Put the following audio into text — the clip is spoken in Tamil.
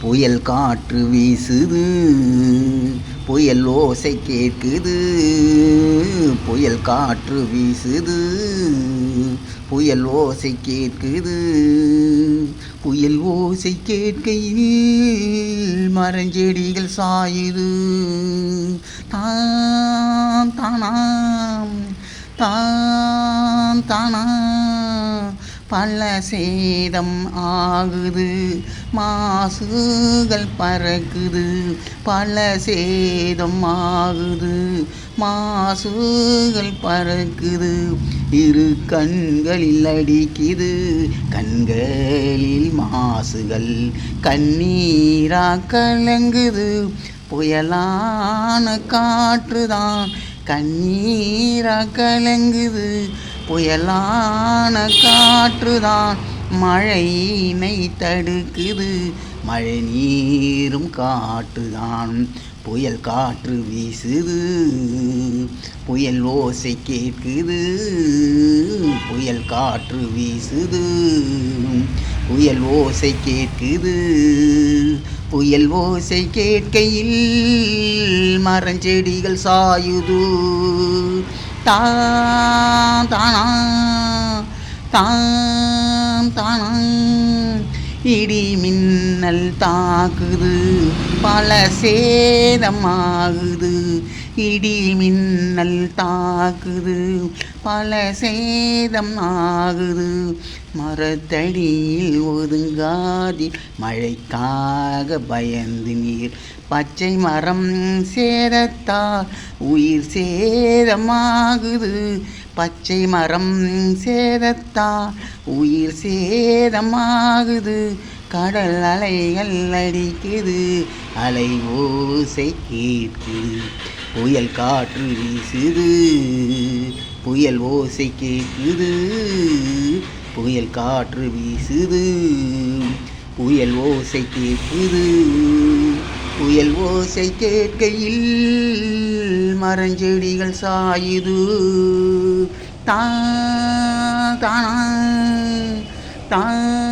புயல் காற்று வீசுது புயல் ஓசை கேட்குது புயல் காற்று வீசுது புயல் ஓசை கேட்குது புயல் ஓசை கேட்கையில் மரஞ்செடிகள் சாயுது. தான் தானாம் தான் தானாம். பல சேதம் ஆகுது. மாசுகள் பறக்குது. பல சேதம் ஆகுது. மாசுகள் பறக்குது. இரு கண்களில் அடிக்குது. கண்களில் மாசுகள். கண்ணீரா கலங்குது. புயலான காற்றுதான். கண்ணீரா கலங்குது. புயலான காற்றுதான் மழையினை தடுக்குது. மழை நீரும் காற்றுதான் புயல் காற்று வீசுது. புயல் ஓசை கேட்குது. புயல் காற்று வீசுது. புயல் ஓசை கேட்குது. புயல் ஓசை கேட்கையில் மரஞ்செடிகள் சாயுது. தான் தானா இடி மின்னல் தாக்குது. பல சேதமாகுது இடி மின்னல் தாக்குது. பல சேதம் ஆகுது. மரத்தடியில் ஒதுங்காதி மழைக்காக பயந்து நீர். பச்சை மரம் சேதத்தால் உயிர் சேதமாகுது. பச்சை மரம் சேதத்தால் உயிர் சேதமாகுது. கடல் அலைகள் அடிக்குது அலை ஓசை கேட்குது புயல் காற்று வீசுது புயல் ஓசை கேட்குது. புயல் காற்று வீசுது புயல் ஓசை கேட்குது. புயல் ஓசை கேட்கையில் மரஞ்செடிகள் சாயுது. தா தானா தான்